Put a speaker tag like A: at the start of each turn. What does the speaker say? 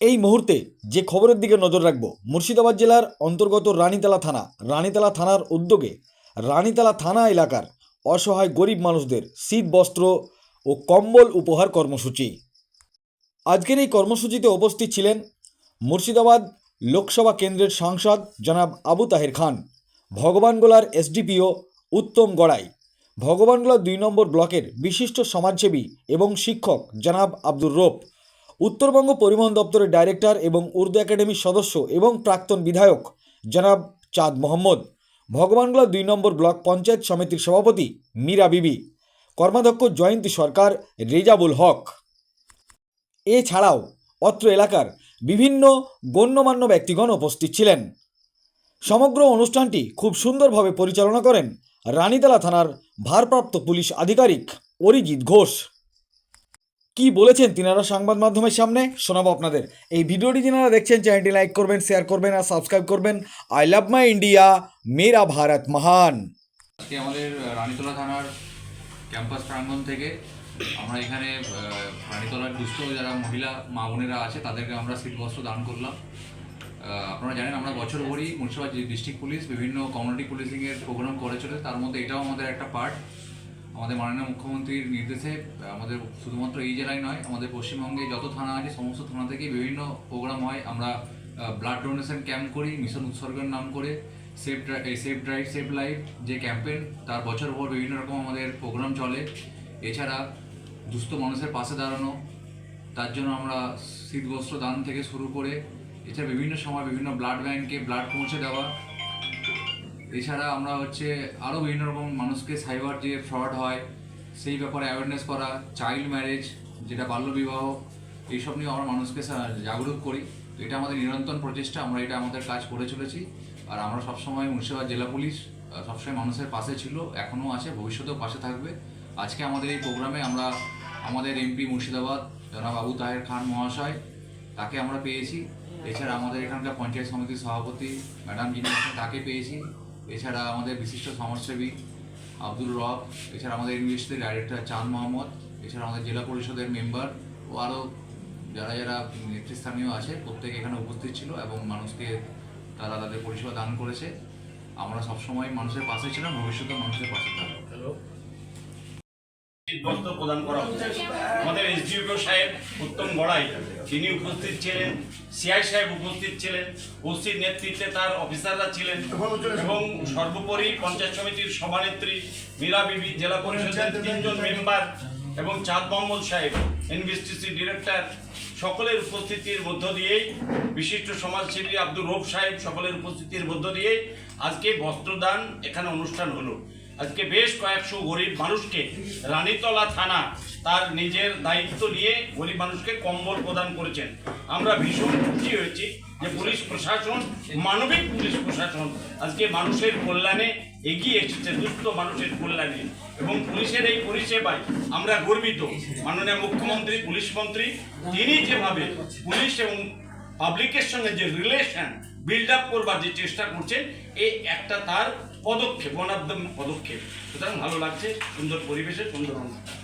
A: এই মুহূর্তে যে খবরের দিকে নজর রাখব, মুর্শিদাবাদ জেলার অন্তর্গত রানীতলা থানা। রানীতলা থানার উদ্যোগে রানীতলা থানা এলাকার অসহায় গরিব মানুষদের শীত, বস্ত্র ও কম্বল উপহার কর্মসূচি। আজকের এই কর্মসূচিতে উপস্থিত ছিলেন মুর্শিদাবাদ লোকসভা কেন্দ্রের সাংসদ জনাব আবু তাহের খান ভগবানগোলার এসডিপিও উত্তম গড়াই ভগবানগোলা দুই নম্বর ব্লকের বিশিষ্ট সমাজসেবী এবং শিক্ষক জনাব আব্দুর রোপ উত্তরবঙ্গ পরিবহন দপ্তরের ডাইরেক্টর এবং উর্দু একাডেমির সদস্য এবং প্রাক্তন বিধায়ক জনাব চাঁদ মোহাম্মদ। ভগবানগোলা দুই নম্বর ব্লক পঞ্চায়েত সমিতির সভাপতি মীরা বিবি। কর্মাধ্যক্ষ জয়ন্তী সরকার, রেজাবুল হক। এছাড়াও অত্র এলাকার বিভিন্ন গণ্যমান্য ব্যক্তিগণ উপস্থিত ছিলেন। সমগ্র অনুষ্ঠানটি খুব সুন্দরভাবে পরিচালনা করেন রানীতলা থানার ভারপ্রাপ্ত পুলিশ আধিকারিক অরিজিৎ ঘোষ। কি বলেছেন তিনারা সংবাদ মাধ্যমের সামনে? শোনাবো আপনাদের। এই ভিডিওটি যিনারা দেখছেন, চ্যানেলটি লাইক করবেন, শেয়ার করবেন আর সাবস্ক্রাইব করবেন। আই লাভ মাই ইন্ডিয়া, মেরা ভারত মহান।
B: আজকে আমাদের রানীতলা থানার ক্যাম্পাস প্রাঙ্গণ থেকে আমরা এখানে রানীতলার দুস্থ যারা মহিলা, মা বোনেরা আছে, তাদেরকে আমরা শীতবস্ত্র দান করলাম। আপনারা জানেন, আমরা বছর ভরই মুর্শিদাবাদ ডিস্ট্রিক্ট পুলিশ, বিভিন্ন কমিউনিটি পুলিশিংয়ের প্রোগ্রাম করে চলে তার মধ্যে এটাও আমাদের একটা পার্ট আমাদের মাননীয় মুখ্যমন্ত্রীর নির্দেশে, আমাদের শুধুমাত্র এই জেলায় নয়, আমাদের পশ্চিমবঙ্গে যত থানা আছে, সমস্ত থানা থেকেই বিভিন্ন প্রোগ্রাম হয়। আমরা ব্লাড ডোনেশন ক্যাম্প করি, মিশন উৎসর্গের নাম করে। Safe safe drive safe life যে ক্যাম্পেইন তার বছর ভর বিভিন্ন রকম আমাদের প্রোগ্রাম চলে। এছাড়া দুস্থ মানুষের পাশে দাঁড়ানো, তার জন্য আমরা শীতবস্ত্র দান থেকে শুরু করে, এছাড়া বিভিন্ন সময় বিভিন্ন ব্লাড ব্যাংকে ব্লাড পৌঁছে দেওয়া এছাড়া আমরা হচ্ছে আরও বিভিন্ন রকম মানুষকে সাইবার যে ফ্রড হয়, সেই ব্যাপারে অ্যাওয়ারনেস করা চাইল্ড ম্যারেজ যেটা বাল্যবিবাহ, এইসব নিয়ে আমরা মানুষকে জাগরুক করি। তো এটা আমাদের নিরন্তর প্রচেষ্টা, আমরা এটা আমাদের কাজ করে চলেছি। আর আমরা সবসময় মুর্শিদাবাদ জেলা পুলিশ সবসময় মানুষের পাশে ছিল এখনও আছে, ভবিষ্যতেও পাশে থাকবে। আজকে আমাদের এই প্রোগ্রামে আমরা আমাদের এমপি মুর্শিদাবাদ, জনাব আবু তাহের খান মহাশয়, তাকে আমরা পেয়েছি। এছাড়া আমাদের এখানকার পঞ্চায়েত সমিতির সভাপতি ম্যাডাম যিনি তাকে পেয়েছি। এছাড়া আমাদের বিশিষ্ট সমাজসেবী আব্দুল রব, এছাড়া আমাদের ইউনিভার্সিটির ডাইরেক্টর চাঁদ মোহাম্মদ, এছাড়া আমাদের জেলা পরিষদের মেম্বার ও আরও যারা যারা নেতৃস্থানীয় আছে, প্রত্যেকে এখানে উপস্থিত ছিল এবং মানুষকে তারা তাদের পরিষেবা দান করেছে। আমরা সবসময় মানুষের পাশে ছিলাম ভবিষ্যতে মানুষের পাশে থাকব।
C: বস্ত্র প্রদান করা আমাদের এসডিও সাহেব উত্তম গড়াই, তিনি উপস্থিত ছিলেন, সিআই সাহেব উপস্থিত ছিলেন নেতৃত্বে তার অফিসাররা ছিলেন এবং সর্বোপরি পঞ্চায়েত সমিতির সভানেত্রী মীরা বিবি, জেলা পরিষদের তিনজন মেম্বার এবং চাঁদ মোহাম্মদ সাহেব ডিরেক্টর, সকলের উপস্থিতির মধ্য দিয়েই, বিশিষ্ট সমাজসেবী আব্দুর রৌফ সাহেব সকলের উপস্থিতির মধ্য দিয়ে আজকে বস্ত্রদান এখানে অনুষ্ঠান হলো। আজকে বেশ কয়েকশো গরিব মানুষকে রানীতলা থানা তার নিজের দায়িত্ব নিয়ে গরিব মানুষকে কম্বল প্রদান করেছেন। আমরা ভীষণ খুশি হয়েছি যে পুলিশ প্রশাসন, মানবিক পুলিশ প্রশাসন আজকে মানুষের কল্যাণে এগিয়ে এসেছে, দুস্থ মানুষের কল্যাণে। এবং পুলিশের এই পরিষেবায় আমরা গর্বিত। মাননীয় মুখ্যমন্ত্রী, পুলিশ মন্ত্রী, তিনি যেভাবে পুলিশ এবং পাবলিকের সঙ্গে যে রিলেশন বিল্ড আপ করবার যে চেষ্টা করছেন এই একটা তার পদক্ষেপ অনাদ্য পদক্ষেপ। সুতরাং ভালো লাগছে, সুন্দর পরিবেশে, সুন্দর অনুষ্ঠান